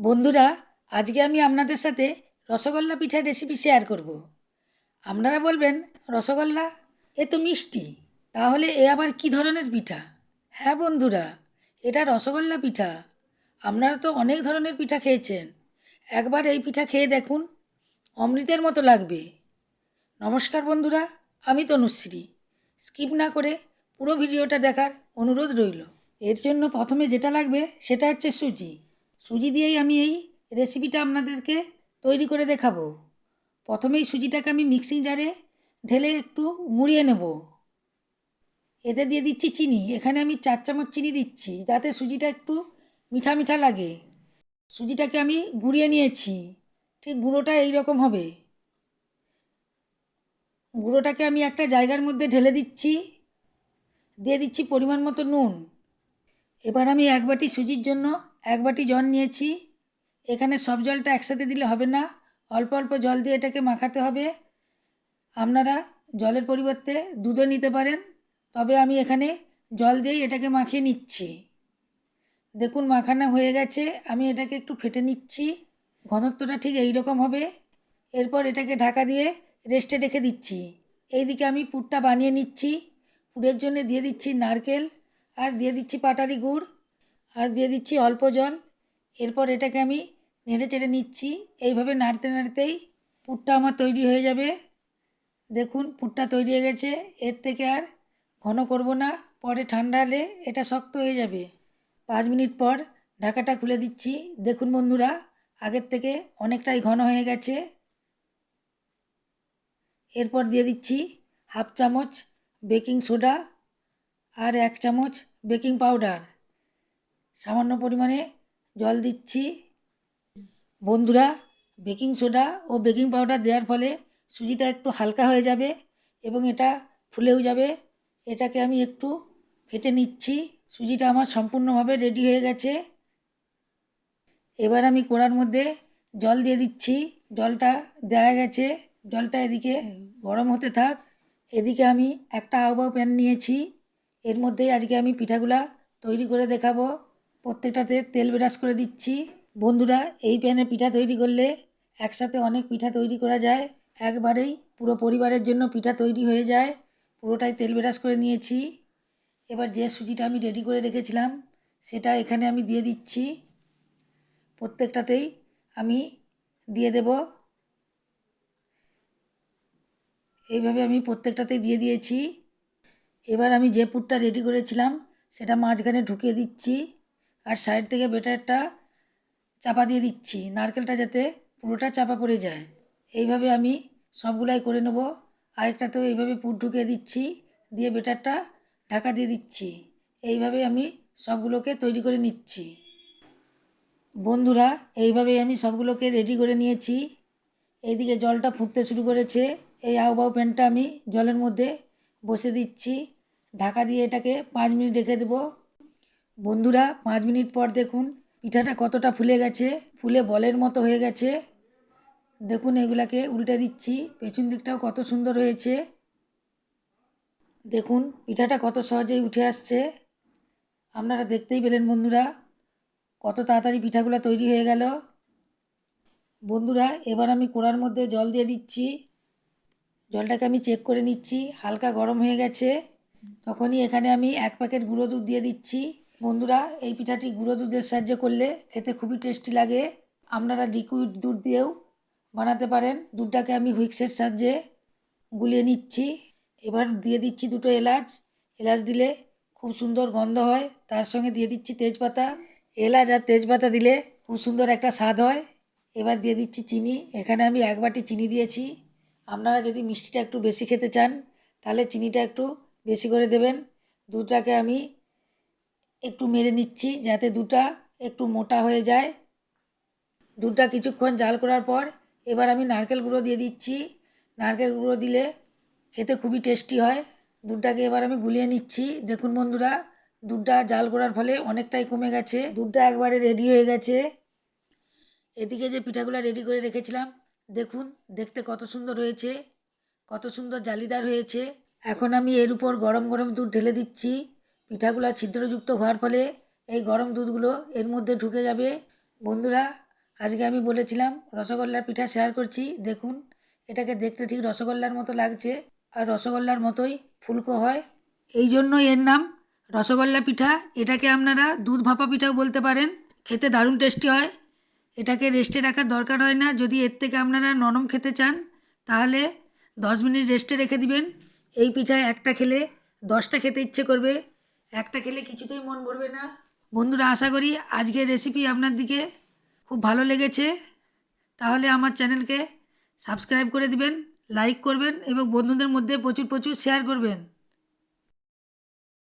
বন্ধুরা, আজকে আমি আপনাদের সাথে রসগোল্লা পিঠার রেসিপি শেয়ার করব। আপনারা বলবেন, রসগোল্লা? এ তো মিষ্টি। তাহলে এ আবার কি ধরনের পিঠা? হ্যাঁ বন্ধুরা, এটা রসগোল্লা পিঠা। আপনারা তো অনেক ধরনের পিঠা খেয়েছেন। একবার এই পিঠা খেয়ে দেখুন, অমৃতের মতো লাগবে। নমস্কার বন্ধুরা, আমি তনুশ্রী। স্কিপ না করে পুরো ভিডিওটা দেখার অনুরোধ রইল। এর জন্য প্রথমে যেটা লাগবে, সেটা হচ্ছে সুজি। সুজি দিয়েই আমি এই রেসিপিটা আপনাদেরকে তৈরি করে দেখাবো। প্রথমেই সুজিটাকে আমি মিক্সিং জারে ঢেলে একটু মুড়িয়ে নেব। এতে দিয়ে দিচ্ছি চিনি। এখানে আমি চার চামচ চিনি দিচ্ছি, যাতে সুজিটা একটু মিঠা মিঠা লাগে। সুজিটাকে আমি গুঁড়িয়ে নিয়েছি। ঠিক গুঁড়োটা এই রকম হবে। গুঁড়োটাকে আমি একটা জায়গার মধ্যে ঢেলে দিচ্ছি। দিয়ে দিচ্ছি পরিমাণ মতো নুন। এবার আমি এক বাটি সুজির জন্য এক বাটি জল নিয়েছি। এখানে সব জলটা একসাথে দিলে হবে না। অল্প অল্প জল দিয়ে এটাকে মাখাতে হবে। আপনারা জলের পরিবর্তে দুধও নিতে পারেন। তবে আমি এখানে জল দিয়েই এটাকে মাখিয়ে নিচ্ছি। দেখুন, মাখানো হয়ে গেছে। আমি এটাকে একটু ফেটে নিচ্ছি। ঘনত্বটা ঠিক এই রকম হবে। এরপর এটাকে ঢাকা দিয়ে রেস্টে রেখে দিচ্ছি। এইদিকে আমি পুরটা বানিয়ে নিচ্ছি। পুরের জন্য দিয়ে দিচ্ছি নারকেল। আর দিয়ে দিচ্ছি পাটালি গুড়, আর দিয়ে দিচ্ছি অল্প জল। এরপর এটাকে আমি নেড়ে চেড়ে নিচ্ছি। এইভাবে নাড়তে নাড়তেই পুরটা আমার তৈরি হয়ে যাবে। দেখুন, পুরটা তৈরি হয়ে গেছে। এর থেকে আর ঘন করব না। পরে ঠান্ডা হলে এটা শক্ত হয়ে যাবে। পাঁচ মিনিট পর ঢাকাটা খুলে দিচ্ছি। দেখুন বন্ধুরা, আগের থেকে অনেকটাই ঘন হয়ে গেছে। এরপর দিয়ে দিচ্ছি হাফ চামচ বেকিং সোডা আর এক চামচ বেকিং পাউডার। সামান্য পরিমাণে জল দিচ্ছি। বন্ধুরা, বেকিং সোডা ও বেকিং পাউডার দেওয়ার ফলে সুজিটা একটু হালকা হয়ে যাবে এবং এটা ফুলেও যাবে। এটাকে আমি একটু ফেটে নিচ্ছি। সুজিটা আমার সম্পূর্ণভাবে রেডি হয়ে গেছে। এবার আমি কোড়ার মধ্যে জল দিয়ে দিচ্ছি। জলটা দেওয়া গেছে। জলটা এদিকে গরম হতে থাক। এদিকে আমি একটা আউবাউ প্যান নিয়েছি। এর মধ্যেই আজকে আমি পিঠাগুলা তৈরি করে দেখাবো। প্রত্যেকটাতে তেল ব্রাশ করে দিচ্ছি। বন্ধুরা, এই প্যানে পিঠা তৈরি করলে একসাথে অনেক পিঠা তৈরি করা যায়। একবারেই পুরো পরিবারের জন্য পিঠা তৈরি হয়ে যায়। পুরোটাই তেল ব্রাশ করে নিয়েছি। এবার যে সুজিটা আমি রেডি করে রেখেছিলাম, সেটা এখানে আমি দিয়ে দিচ্ছি। প্রত্যেকটাতেই আমি দিয়ে দেব। এইভাবে আমি প্রত্যেকটাতেই দিয়ে দিয়েছি। এবার আমি যে পুরটা রেডি করেছিলাম, সেটা মাঝখানে ঢুকিয়ে দিচ্ছি আর সাইড থেকে বেটারটা চাপা দিয়ে দিচ্ছি, নারকেলটা যাতে পুরোটা চাপা পড়ে যায়। এইভাবে আমি সবগুলাই করে নেব। আরেকটা তো এইভাবে পুর ঢুকিয়ে দিচ্ছি, দিয়ে বেটারটা ঢাকা দিয়ে দিচ্ছি। এইভাবে আমি সবগুলোকে তৈরি করে নিচ্ছি। বন্ধুরা, এইভাবেই আমি সবগুলোকে রেডি করে নিয়েছি। এইদিকে জলটা ফুটতে শুরু করেছে। এই আউবাউ প্যানটা আমি জলের মধ্যে বসে দিচ্ছি। ঢাকা দিয়ে এটাকে পাঁচ মিনিট রেখে দেবো। বন্ধুরা, পাঁচ মিনিট পর দেখুন, পিঠাটা কতটা ফুলে গেছে, ফুলে বলের মতো হয়ে গেছে। দেখুন, এগুলাকে উল্টে দিচ্ছি, পেছন দিকটাও কত সুন্দর হয়েছে। দেখুন, পিঠাটা কত সহজেই উঠে আসছে। আপনারা দেখতেই পেলেন, বন্ধুরা, কত তাড়াতাড়ি পিঠাগুলো তৈরি হয়ে গেল। বন্ধুরা, এবার আমি কোড়ার মধ্যে জল দিয়ে দিচ্ছি। জলটাকে আমি চেক করে নিচ্ছি, হালকা গরম হয়ে গেছে। তখনই এখানে আমি এক প্যাকেট গুঁড়ো দুধ দিয়ে দিচ্ছি। বন্ধুরা, এই পিঠাটি গুঁড়ো দুধের সাহায্যে করলে খেতে খুবই টেস্টি লাগে। আপনারা লিকুইড দুধ দিয়েও বানাতে পারেন। দুধটাকে আমি হুইক্সের সাহায্যে গুলিয়ে নিচ্ছি। এবার দিয়ে দিচ্ছি দুটো এলাচ। এলাচ দিলে খুব সুন্দর গন্ধ হয়। তার সঙ্গে দিয়ে দিচ্ছি তেজপাতা। এলাচ আর তেজপাতা দিলে খুব সুন্দর একটা স্বাদ হয়। এবার দিয়ে দিচ্ছি চিনি। এখানে আমি এক বাটি চিনি দিয়েছি। আপনারা যদি মিষ্টিটা একটু বেশি খেতে চান, তাহলে চিনিটা একটু বেশি করে দেবেন। দুধটাকে আমি একটু মেরে নিচ্ছি যাতে দুধটা একটু মোটা হয়ে যায়। দুধটা কিছুক্ষণ জাল করার পর এবার আমি নারকেল গুঁড়ো দিয়ে দিচ্ছি। নারকেল গুঁড়ো দিলে খেতে খুবই টেস্টি হয়। দুধটাকে এবার আমি গুলিয়ে নিচ্ছি। দেখুন বন্ধুরা, দুধটা জাল করার ফলে অনেকটাই কমে গেছে। দুধটা একবারে রেডি হয়ে গেছে। এদিকে যে পিঠাগুলো রেডি করে রেখেছিলাম, দেখুন, দেখতে কত সুন্দর হয়েছে, কত সুন্দর জালিদার হয়েছে। এখন আমি এর উপর গরম গরম দুধ ঢেলে দিচ্ছি। পিঠাগুলো ছিদ্রযুক্ত হওয়ার ফলে এই গরম দুধগুলো এর মধ্যে ঢুকে যাবে। বন্ধুরা, আজকে আমি বলেছিলাম রসগোল্লার পিঠা শেয়ার করছি। দেখুন, এটাকে দেখতে ঠিক রসগোল্লার মতো লাগছে আর রসগোল্লার মতোই ফুলকো হয়। এই জন্য এর নাম রসগোল্লা পিঠা। এটাকে আপনারা দুধ ভাপা পিঠাও বলতে পারেন। খেতে দারুণ টেস্টি হয়। এটাকে রেস্টে রাখার দরকার হয় না। যদি এর থেকে আপনারা নরম খেতে চান, তাহলে দশ মিনিট রেস্টে রেখে দিবেন। এই পিঠা একটা খেলে দশটা খেতে ইচ্ছে করবে, একটা খেলে কিছুতেই মন ভরবে না। বন্ধুরা, আশা করি আজকের রেসিপি আপনার দিকে খুব ভালো লেগেছে। তাহলে আমার চ্যানেলকে সাবস্ক্রাইব করে দিবেন লাইক করবেন এবং বন্ধুদের মধ্যে প্রচুর প্রচুর শেয়ার করবেন।